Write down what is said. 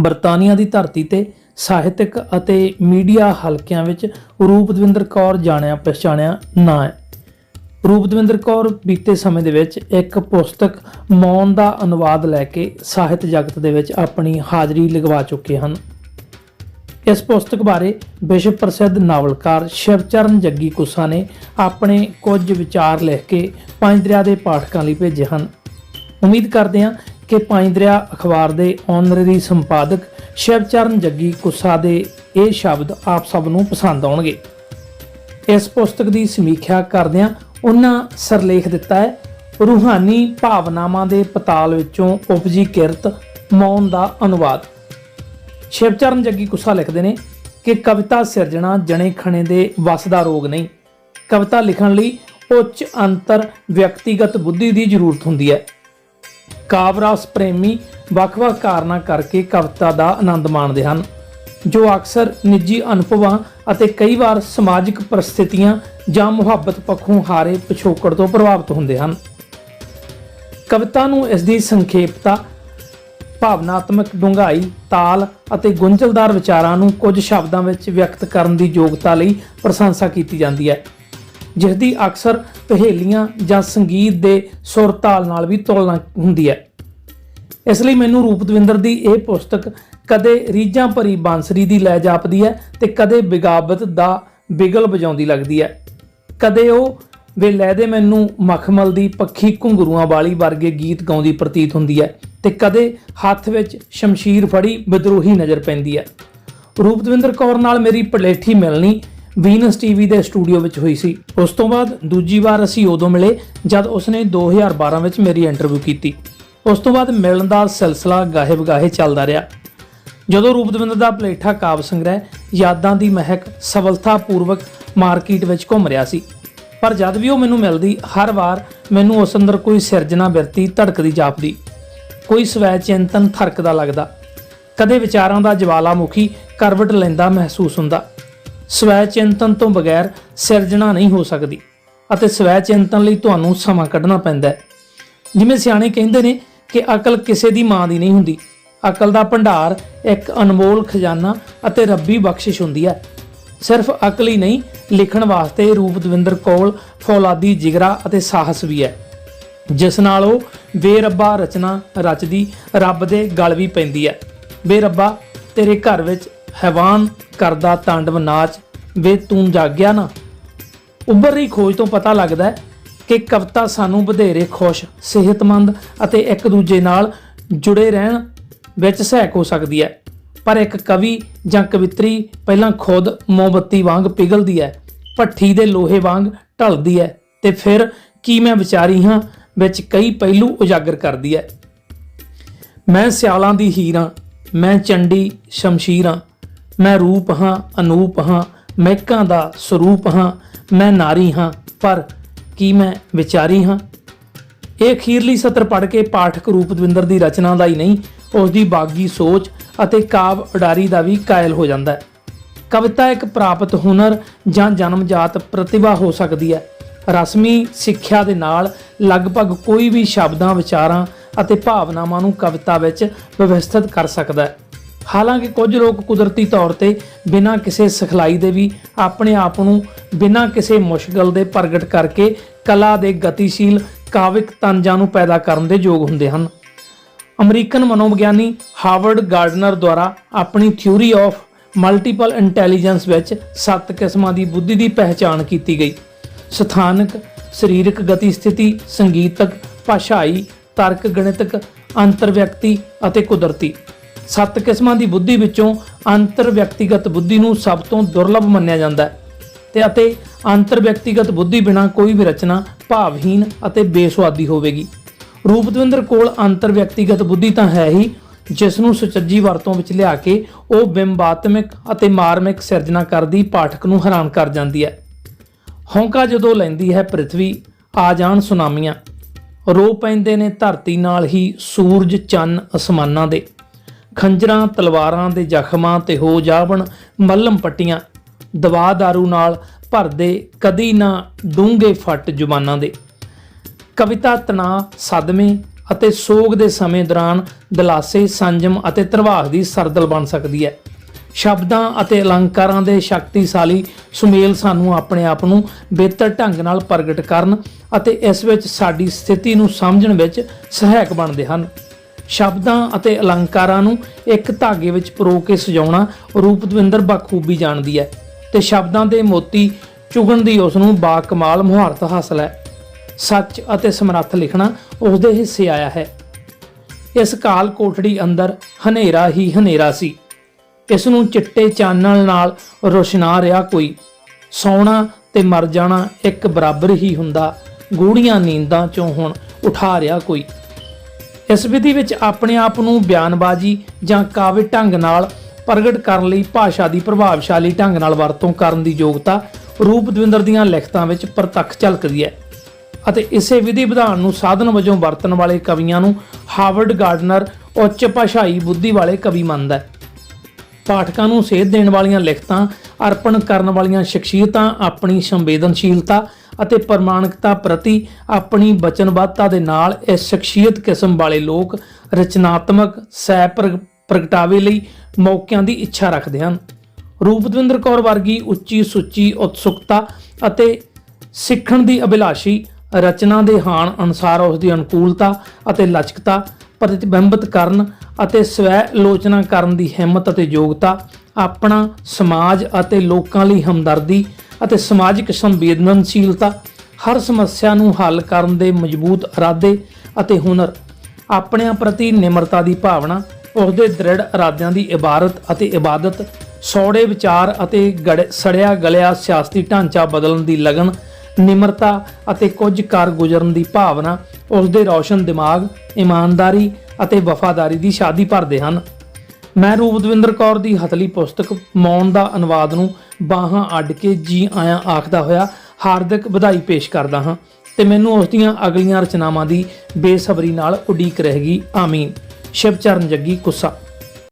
ਬਰਤਾਨੀਆ ਦੀ ਧਰਤੀ ਤੇ ਸਾਹਿਤਕ ਅਤੇ ਮੀਡੀਆ ਹਲਕਿਆਂ ਵਿੱਚ ਰੂਪਦਵਿੰਦਰ ਕੌਰ ਜਾਣਿਆ, ਪਛਾਣਿਆ ਨਾਂ ਹੈ। ਰੂਪਦਵਿੰਦਰ ਕੌਰ ਬੀਤੇ ਸਮੇਂ ਦੇ ਵਿੱਚ ਇੱਕ ਪੁਸਤਕ ਮੌਨ ਦਾ ਅਨੁਵਾਦ ਲੈ ਕੇ ਸਾਹਿਤ ਜਗਤ ਦੇ ਵਿੱਚ ਆਪਣੀ ਹਾਜ਼ਰੀ ਲਗਵਾ ਚੁੱਕੇ ਹਨ। ਇਸ ਪੁਸਤਕ ਬਾਰੇ ਵਿਸ਼ਵ ਪ੍ਰਸਿੱਧ ਨਾਵਲਕਾਰ ਸ਼ਿਵਚਰਨ ਜੱਗੀ ਕੁਸਾ ਨੇ ਆਪਣੇ ਕੁਝ ਵਿਚਾਰ ਲਿਖ ਕੇ ਪੰਜ ਦਰਿਆ ਦੇ ਪਾਠਕਾਂ ਲਈ ਭੇਜੇ ਹਨ। ਉਮੀਦ ਕਰਦੇ ਹਾਂ ਕਿ ਪੰਜ ਦਰਿਆ ਅਖਬਾਰ ਦੇ ਆਨਰਰੀ ਸੰਪਾਦਕ ਸ਼ਿਵਚਰਨ ਜੱਗੀ ਕੁੱਸਾ ਦੇ ਇਹ ਸ਼ਬਦ ਆਪ ਸਭ ਨੂੰ ਪਸੰਦ ਆਉਣਗੇ। ਇਸ ਪੁਸਤਕ ਦੀ ਸਮੀਖਿਆ ਕਰਦਿਆਂ ਉਹਨਾਂ ਸਰਲੇਖ ਦਿੱਤਾ ਹੈ, ਰੂਹਾਨੀ ਭਾਵਨਾਵਾਂ ਦੇ ਪਤਾਲ ਵਿੱਚੋਂ ਉਪਜੀ ਕਿਰਤ ਮੌਨ ਦਾ ਅਨੁਵਾਦ। ਸ਼ਿਵਚਰਨ ਜੱਗੀ ਕੁੱਸਾ ਲਿਖਦੇ ਨੇ ਕਿ ਕਵਿਤਾ ਸਿਰਜਣਾ ਜਣੇ ਖਣੇ ਦੇ ਵਸ ਦਾ ਰੋਗ ਨਹੀਂ। ਕਵਿਤਾ ਲਿਖਣ ਲਈ ਉੱਚ ਅੰਤਰ ਵਿਅਕਤੀਗਤ ਬੁੱਧੀ ਦੀ ਜ਼ਰੂਰਤ ਹੁੰਦੀ ਹੈ। ਕਾਵਰਾਸ ਪ੍ਰੇਮੀ ਵੱਖ-ਵੱਖ ਕਾਰਨਾਂ ਕਰਕੇ ਕਵਿਤਾ ਦਾ ਆਨੰਦ ਮਾਣਦੇ ਹਨ, ਜੋ ਅਕਸਰ ਨਿੱਜੀ ਅਨੁਭਵਾਂ ਅਤੇ ਕਈ ਵਾਰ ਸਮਾਜਿਕ ਪਰਿਸਥਿਤੀਆਂ ਜਾਂ ਮੁਹੱਬਤ ਪੱਖੋਂ ਹਾਰੇ ਪਿਛੋਕੜ ਤੋਂ ਪ੍ਰਭਾਵਿਤ ਹੁੰਦੇ ਹਨ। ਕਵਿਤਾ ਨੂੰ ਇਸ ਦੀ ਸੰਖੇਪਤਾ, ਭਾਵਨਾਤਮਕ ਡੂੰਘਾਈ, ਤਾਲ ਅਤੇ ਗੁੰਝਲਦਾਰ ਵਿਚਾਰਾਂ ਨੂੰ ਕੁਝ ਸ਼ਬਦਾਂ ਵਿੱਚ ਵਿਅਕਤ ਕਰਨ ਦੀ ਯੋਗਤਾ ਲਈ ਪ੍ਰਸ਼ੰਸਾ ਕੀਤੀ ਜਾਂਦੀ ਹੈ। ਜਿਸ ਦੀ ਅਕਸਰ ਪਹੇਲੀਆਂ ਜਾਂ ਸੰਗੀਤ ਦੇ ਸੁਰ ਤਾਲ ਨਾਲ ਵੀ ਤੁਲਨਾ ਹੁੰਦੀ ਹੈ। ਇਸ ਲਈ ਮੈਨੂੰ ਰੂਪਦਵਿੰਦਰ ਦੀ ਇਹ ਪੁਸਤਕ ਕਦੇ ਰੀਝਾਂ ਭਰੀ ਬਾਂਸਰੀ ਦੀ ਲੈ ਜਾਪਦੀ ਹੈ ਤੇ ਕਦੇ ਬਿਗਾਵਤ ਦਾ ਬਿਗਲ ਵਜਾਉਂਦੀ ਲੱਗਦੀ ਹੈ। ਕਦੇ ਉਹ ਵੇ ਲੈ ਦੇ ਮੈਨੂੰ ਮਖਮਲ ਦੀ ਪੱਖੀ ਘੁੰਗਰੂਆਂ ਵਾਲੀ ਵਰਗੇ ਗੀਤ ਗਾਉਂਦੀ ਪ੍ਰਤੀਤ ਹੁੰਦੀ ਹੈ ਤੇ ਕਦੇ ਹੱਥ ਵਿੱਚ ਸ਼ਮਸ਼ੀਰ ਫੜੀ ਵਿਦਰੋਹੀ ਨਜ਼ਰ ਪੈਂਦੀ ਹੈ। ਰੂਪਦਵਿੰਦਰ ਕੌਰ ਨਾਲ ਮੇਰੀ ਪਲੇਠੀ ਮਿਲਣੀ ਵੀਨਸ ਟੀਵੀ ਦੇ ਸਟੂਡੀਓ ਵਿੱਚ ਹੋਈ ਸੀ। ਉਸ ਤੋਂ ਬਾਅਦ ਦੂਜੀ ਵਾਰ ਅਸੀਂ ਉਦੋਂ ਮਿਲੇ ਜਦ ਉਸਨੇ 2012 ਵਿੱਚ ਮੇਰੀ ਇੰਟਰਵਿਊ ਕੀਤੀ। ਉਸ ਤੋਂ ਬਾਅਦ ਮਿਲਣ ਦਾ ਸਿਲਸਿਲਾ ਗਾਹੇ ਬਗਾਹੇ ਚੱਲਦਾ ਰਿਹਾ। ਜਦੋਂ ਰੂਪਦਵਿੰਦਰ ਦਾ ਪਲੇਠਾ ਕਾਵ ਸੰਗ੍ਰਹਿ, ਯਾਦਾਂ ਦੀ ਮਹਿਕ, ਸਫਲਤਾਪੂਰਵਕ ਮਾਰਕੀਟ ਵਿੱਚ ਘੁੰਮ ਰਿਹਾ ਸੀ। ਪਰ ਜਦ ਵੀ ਉਹ ਮੈਨੂੰ ਮਿਲਦੀ, ਹਰ ਵਾਰ ਮੈਨੂੰ ਉਸ ਅੰਦਰ ਕੋਈ ਸਿਰਜਣਾ ਬਿਰਤੀ, ਧੜਕਦੀ ਜਾਪਦੀ। ਕੋਈ ਸਵੈ ਚਿੰਤਨ ਥਰਕਦਾ ਲੱਗਦਾ। ਕਦੇ ਵਿਚਾਰਾਂ ਦਾ ਜਵਾਲਾਮੁਖੀ ਕਰਵਟ ਲੈਂਦਾ ਮਹਿਸੂਸ ਹੁੰਦਾ। ਸਵੈ ਚਿੰਤਨ ਤੋਂ ਬਗੈਰ ਸਿਰਜਣਾ ਨਹੀਂ ਹੋ ਸਕਦੀ ਅਤੇ ਸਵੈ ਚਿੰਤਨ ਲਈ ਤੁਹਾਨੂੰ ਸਮਾਂ ਕੱਢਣਾ ਪੈਂਦਾ ਹੈ। ਜਿਵੇਂ ਸਿਆਣੇ ਕਹਿੰਦੇ ਨੇ ਕਿ ਅਕਲ ਕਿਸੇ ਦੀ ਮਾਂ ਦੀ ਨਹੀਂ ਹੁੰਦੀ। ਅਕਲ ਦਾ ਭੰਡਾਰ ਇੱਕ ਅਨਮੋਲ ਖਜ਼ਾਨਾ ਅਤੇ ਰੱਬੀ ਬਖਸ਼ਿਸ਼ ਹੁੰਦੀ ਹੈ। ਸਿਰਫ ਅਕਲ ਹੀ ਨਹੀਂ, ਲਿਖਣ ਵਾਸਤੇ ਰੂਪ ਦਵਿੰਦਰ ਕੋਲ ਫੌਲਾਦੀ ਜਿਗਰਾ ਅਤੇ ਸਾਹਸ ਵੀ ਹੈ। ਜਿਸ ਨਾਲ ਉਹ ਬੇਰੱਬਾ ਰਚਨਾ ਰਚਦੀ, ਰੱਬ ਦੇ ਗਲ ਵੀ ਪੈਂਦੀ ਹੈ। ਬੇਰੱਬਾ, ਤੇਰੇ ਘਰ ਵਿੱਚ ਹੈਵਾਨ ਕਰਦਾ ਤਾਂਡਵ ਨਾਚ। ਵੇ ਤੂੰ ਜਾਗਿਆ ਨਾ। ਉੱਭਰ ਰਹੀ ਖੋਜ ਤੋਂ ਪਤਾ ਲੱਗਦਾ ਹੈ ਕਿ ਕਵਿਤਾ ਸਾਨੂੰ ਵਧੇਰੇ ਖੁਸ਼, ਸਿਹਤਮੰਦ ਅਤੇ ਇੱਕ ਦੂਜੇ ਨਾਲ ਜੁੜੇ ਰਹਿਣ ਵਿੱਚ ਸਹਾਇਕ ਹੋ ਸਕਦੀ ਹੈ। ਪਰ ਇੱਕ ਕਵੀ ਜਾਂ ਕਵਿਤਰੀ ਪਹਿਲਾਂ ਖੁਦ ਮੋਮਬੱਤੀ ਵਾਂਗ ਪਿਘਲਦੀ ਹੈ, ਭੱਠੀ ਦੇ ਲੋਹੇ ਵਾਂਗ ਢਲਦੀ ਹੈ ਤੇ ਫਿਰ ਕੀ ਮੈਂ ਵਿਚਾਰੀ ਹਾਂ ਵਿੱਚ ਕਈ ਪਹਿਲੂ ਉਜਾਗਰ ਕਰਦੀ ਹੈ। ਮੈਂ ਸਿਆਲਾਂ ਦੀ ਹੀਰਾਂ, ਮੈਂ ਚੰਡੀ ਸ਼ਮਸ਼ੀਰਾਂ ਮੈਂ ਰੂਪ ਹਾਂ, ਅਨੂਪ ਹਾਂ, ਮਹਿਕਾਂ ਦਾ ਸਰੂਪ ਹਾਂ, ਮੈਂ ਨਾਰੀ ਹਾਂ, ਪਰ ਕੀ ਮੈਂ ਵਿਚਾਰੀ ਹਾਂ? ਇਹ ਅਖੀਰਲੀ ਸਤਰ ਪੜ੍ਹ ਕੇ ਪਾਠਕ ਰੂਪਦਵਿੰਦਰ ਦੀ ਰਚਨਾ ਦਾ ਹੀ ਨਹੀਂ ਉਸ ਦੀ ਬਾਗੀ ਸੋਚ ਅਤੇ ਕਾਵ ਉਡਾਰੀ ਦਾ ਵੀ ਕਾਇਲ ਹੋ ਜਾਂਦਾ ਹੈ। ਕਵਿਤਾ ਇੱਕ ਪ੍ਰਾਪਤ ਹੁਨਰ ਜਾਂ ਜਨਮਜਾਤ ਪ੍ਰਤਿਭਾ ਹੋ ਸਕਦੀ ਹੈ। ਰਸਮੀ ਸਿੱਖਿਆ ਦੇ ਨਾਲ ਲਗਭਗ ਕੋਈ ਵੀ ਸ਼ਬਦਾਂ, ਵਿਚਾਰਾਂ ਅਤੇ ਭਾਵਨਾਵਾਂ ਨੂੰ ਕਵਿਤਾ ਵਿੱਚ ਵਿਵਸਥਿਤ ਕਰ ਸਕਦਾ ਹੈ। ਹਾਲਾਂਕਿ ਕੁਝ ਲੋਕ ਕੁਦਰਤੀ ਤੌਰ ਤੇ ਬਿਨਾਂ ਕਿਸੇ ਸਿਖਲਾਈ ਦੇ ਵੀ ਆਪਣੇ ਆਪ ਨੂੰ ਬਿਨਾਂ ਕਿਸੇ ਮੁਸ਼ਕਲ ਦੇ ਪ੍ਰਗਟ ਕਰਕੇ ਕਲਾ ਦੇ ਗਤੀਸ਼ੀਲ ਕਾਵਿਕ ਤਨਜਾਂ ਨੂੰ ਪੈਦਾ ਕਰਨ ਦੇ ਯੋਗ ਹੁੰਦੇ ਹਨ। ਅਮਰੀਕਨ ਮਨੋਵਿਗਿਆਨੀ ਹਾਰਵਰਡ ਗਾਰਡਨਰ ਦੁਆਰਾ ਆਪਣੀ ਥਿਊਰੀ ਆਫ ਮਲਟੀਪਲ ਇੰਟੈਲੀਜੈਂਸ ਵਿੱਚ ਸੱਤ ਕਿਸਮਾਂ ਦੀ ਬੁੱਧੀ ਦੀ ਪਹਿਚਾਣ ਕੀਤੀ ਗਈ। ਸਥਾਨਕ, ਸਰੀਰਕ ਗਤੀ ਸਥਿਤੀ ਸੰਗੀਤਕ, ਭਾਸ਼ਾਈ ਤਰਕ ਗਣਿਤਕ ਅੰਤਰਵਿਅਕਤੀ ਅਤੇ ਕੁਦਰਤੀ। ਸੱਤ ਕਿਸਮਾਂ ਦੀ ਬੁੱਧੀ ਵਿੱਚੋਂ ਅੰਤਰ ਵਿਅਕਤੀਗਤ ਬੁੱਧੀ ਨੂੰ ਸਭ ਤੋਂ ਦੁਰਲਭ ਮੰਨਿਆ ਜਾਂਦਾ ਹੈ ਤੇ ਅਤੇ ਅੰਤਰਵਿਅਕਤੀਗਤ ਬੁੱਧੀ ਬਿਨਾ ਕੋਈ ਵੀ ਰਚਨਾ ਭਾਵਹੀਨ ਅਤੇ ਬੇਸੁਆਦੀ ਹੋਵੇਗੀ। ਰੂਪਦਵਿੰਦਰ ਕੋਲ ਅੰਤਰ ਵਿਅਕਤੀਗਤ ਬੁੱਧੀ ਤਾਂ ਹੈ ਹੀ, ਜਿਸ ਨੂੰ ਸੁਚੱਜੀ ਵਰਤੋਂ ਵਿੱਚ ਲਿਆ ਕੇ ਉਹ ਬਿੰਬਾਤਮਿਕ ਅਤੇ ਮਾਰਮਿਕ ਸਿਰਜਣਾ ਕਰਦੀ ਪਾਠਕ ਨੂੰ ਹੈਰਾਨ ਕਰ ਜਾਂਦੀ ਹੈ। ਹੌਂਕਾ ਜਦੋਂ ਲੈਂਦੀ ਹੈ ਪ੍ਰithvi ਆ ਜਾਣ ਸੁਨਾਮੀਆਂ। ਰੋ ਪੈਂਦੇ ਨੇ ਧਰਤੀ ਨਾਲ ਹੀ ਸੂਰਜ ਚੰਨ ਅਸਮਾਨਾਂ ਦੇ। ਖੰਜਰਾਂ, ਤਲਵਾਰਾਂ ਦੇ ਜ਼ਖਮਾਂ ਤੇ ਹੋ ਜਾਵਣ ਮੱਲਮ ਪੱਟੀਆਂ। ਦਵਾ दारू ਨਾਲ ਭਰਦੇ ਕਦੀ ਨਾ ਡੂੰਘੇ ਫੱਟ ਜ਼ੁਬਾਨਾਂ ਦੇ। ਕਵਿਤਾ ਤਣਾ ਸਦਮੇ ਅਤੇ ਸੋਗ ਦੇ ਸਮੇਂ ਦੌਰਾਨ ਦਿਲਾਸੇ, ਸੰਜਮ ਅਤੇ ਧਰਵਾਸ ਦੀ ਸਰਦਲ ਬਣ ਸਕਦੀ ਹੈ। ਸ਼ਬਦਾਂ ਅਤੇ ਅਲੰਕਾਰਾਂ ਦੇ ਸ਼ਕਤੀਸ਼ਾਲੀ ਸੁਮੇਲ ਸਾਨੂੰ ਆਪਣੇ ਆਪ ਨੂੰ ਬਿਹਤਰ ਢੰਗ ਨਾਲ ਪ੍ਰਗਟ ਕਰਨ ਅਤੇ ਇਸ ਵਿੱਚ ਸਾਡੀ ਸਥਿਤੀ ਨੂੰ ਸਮਝਣ ਵਿੱਚ ਸਹਾਇਕ ਬਣਦੇ ਹਨ। ਸ਼ਬਦਾਂ ਅਤੇ ਅਲੰਕਾਰਾਂ ਨੂੰ ਇੱਕ ਧਾਗੇ ਵਿੱਚ ਪਰੋ ਕੇ ਸਜਾਉਣਾ ਰੂਪ ਦਵਿੰਦਰ ਬਖੂਬੀ ਜਾਣਦੀ ਹੈ ਤੇ ਸ਼ਬਦਾਂ ਦੇ ਮੋਤੀ ਚੁਗਣ ਦੀ ਉਸ ਨੂੰ ਬਾ ਕਮਾਲ ਮੁਹਾਰਤ ਹਾਸਲ ਹੈ। ਸੱਚ ਅਤੇ ਸਮਰੱਥ ਲਿਖਣਾ ਉਸ ਦੇ ਹਿੱਸੇ ਆਇਆ ਹੈ। ਇਸ ਕਾਲ ਕੋਠੜੀ ਅੰਦਰ ਹਨੇਰਾ ਹੀ ਹਨੇਰਾ ਸੀ। ਇਸ ਨੂੰ ਚਿੱਟੇ ਚਾਨਣ ਨਾਲ ਰੋਸ਼ਨਾ ਰਿਹਾ ਕੋਈ। ਸੌਣਾ ਤੇ ਮਰ ਜਾਣਾ ਇੱਕ ਬਰਾਬਰ ਹੀ ਹੁੰਦਾ। ਗੂੜੀਆਂ ਨੀਂਦਾਂ ਚੋਂ ਹੁਣ ਉਠਾ ਰਿਹਾ ਕੋਈ। ਇਸ ਵਿਧੀ ਵਿੱਚ ਆਪਣੇ ਆਪ ਨੂੰ ਬਿਆਨਬਾਜ਼ੀ ਜਾਂ ਕਾਵਿ ਢੰਗ ਨਾਲ ਪ੍ਰਗਟ ਕਰਨ ਲਈ ਭਾਸ਼ਾ ਦੀ ਪ੍ਰਭਾਵਸ਼ਾਲੀ ਢੰਗ ਨਾਲ ਵਰਤੋਂ ਕਰਨ ਦੀ ਯੋਗਤਾ ਰੂਪ ਦਵਿੰਦਰ ਦੀਆਂ ਲਿਖਤਾਂ ਵਿੱਚ ਪ੍ਰਤੱਖ ਝਲਕਦੀ ਹੈ ਅਤੇ ਇਸੇ ਵਿਧੀ ਵਿਧਾਨ ਨੂੰ ਸਾਧਨ ਵਜੋਂ ਵਰਤਣ ਵਾਲੇ ਕਵੀਆਂ ਨੂੰ ਹਾਰਵਰਡ ਗਾਰਡਨਰ, ਉੱਚ ਭਾਸ਼ਾਈ ਬੁੱਧੀ ਵਾਲੇ ਕਵੀ ਮੰਨਦਾ ਹੈ। ਪਾਠਕਾਂ ਨੂੰ ਸੇਧ ਦੇਣ ਵਾਲੀਆਂ ਲਿਖਤਾਂ, ਅਰਪਣ ਕਰਨ ਵਾਲੀਆਂ ਸ਼ਖਸੀਅਤਾਂ, ਆਪਣੀ ਸੰਵੇਦਨਸ਼ੀਲਤਾ ਅਤੇ ਪ੍ਰਮਾਣਿਕਤਾ ਪ੍ਰਤੀ ਆਪਣੀ ਵਚਨਬੱਧਤਾ ਦੇ ਨਾਲ ਇਸ ਸ਼ਖਸੀਅਤ ਕਿਸਮ ਵਾਲੇ ਲੋਕ ਰਚਨਾਤਮਕ ਸਹਿ ਪ੍ਰਗ- ਪ੍ਰਗਟਾਵੇ ਲਈ ਮੌਕਿਆਂ ਦੀ ਇੱਛਾ ਰੱਖਦੇ ਹਨ। ਰੂਪਦਵਿੰਦਰ ਕੌਰ ਵਰਗੀ ਉੱਚੀ ਸੁੱਚੀ ਉਤਸੁਕਤਾ ਅਤੇ ਸਿੱਖਣ ਦੀ ਅਭਿਲਾਸ਼ੀ, ਰਚਨਾ ਦੇ ਹਾਣ ਅਨੁਸਾਰ ਉਸ ਦੀ ਅਨੁਕੂਲਤਾ ਅਤੇ ਲਚਕਤਾ ਪ੍ਰਤੀਬਿੰਬਤ ਕਰਨ ਅਤੇ ਸਵੈ ਆਲੋਚਨਾ ਕਰਨ ਦੀ ਹਿੰਮਤ ਅਤੇ ਯੋਗਤਾ ਆਪਣਾ ਸਮਾਜ ਅਤੇ ਲੋਕਾਂ ਲਈ ਹਮਦਰਦੀ ਅਤੇ ਸਮਾਜਿਕ ਸੰਵੇਦਨਸ਼ੀਲਤਾ ਹਰ ਸਮੱਸਿਆ ਨੂੰ ਹੱਲ ਕਰਨ ਦੇ ਮਜ਼ਬੂਤ ਇਰਾਦੇ ਅਤੇ ਹੁਨਰ, ਆਪਣਿਆਂ ਪ੍ਰਤੀ ਨਿਮਰਤਾ ਦੀ ਭਾਵਨਾ ਉਸ ਦ੍ਰਿੜ ਇਰਾਦਿਆਂ ਦੀ ਇਬਾਰਤ ਅਤੇ ਇਬਾਦਤ, ਸੌੜੇ ਵਿਚਾਰ ਅਤੇ ਗੜ- ਸੜਿਆ ਗਲਿਆ ਸਿਆਸਤੀ ਢਾਂਚਾ ਬਦਲਣ ਦੀ ਲਗਨ, ਨਿਮਰਤਾ ਅਤੇ ਕੁਝ ਕਰ ਗੁਜ਼ਰਨ ਦੀ ਭਾਵਨਾ ਉਸ ਦੇ ਰੌਸ਼ਨ ਦਿਮਾਗ, ਇਮਾਨਦਾਰੀ ਅਤੇ ਵਫਾਦਾਰੀ ਦੀ ਸ਼ਾਦੀ ਭਰਦੇ ਹਨ। ਮੈਂ ਰੂਪਦਵਿੰਦਰ ਕੌਰ ਦੀ ਹਥਲੀ ਪੁਸਤਕ ਮੌਨ ਦਾ ਅਨੁਵਾਦ ਨੂੰ ਬਾਹਾਂ ਅੱਡ ਕੇ ਜੀ ਆਇਆਂ ਆਖਦਾ ਹੋਇਆ ਹਾਰਦਿਕ ਵਧਾਈ ਪੇਸ਼ ਕਰਦਾ ਹਾਂ ਤੇ ਮੈਨੂੰ ਉਸ ਦੀਆਂ ਅਗਲੀਆਂ ਰਚਨਾਵਾਂ ਦੀ ਬੇਸਬਰੀ ਨਾਲ ਉਡੀਕ ਰਹੇਗੀ। ਆਮੀਨ। ਸ਼ਿਵਚਰਨ ਜੱਗੀ ਕੁੱਸਾ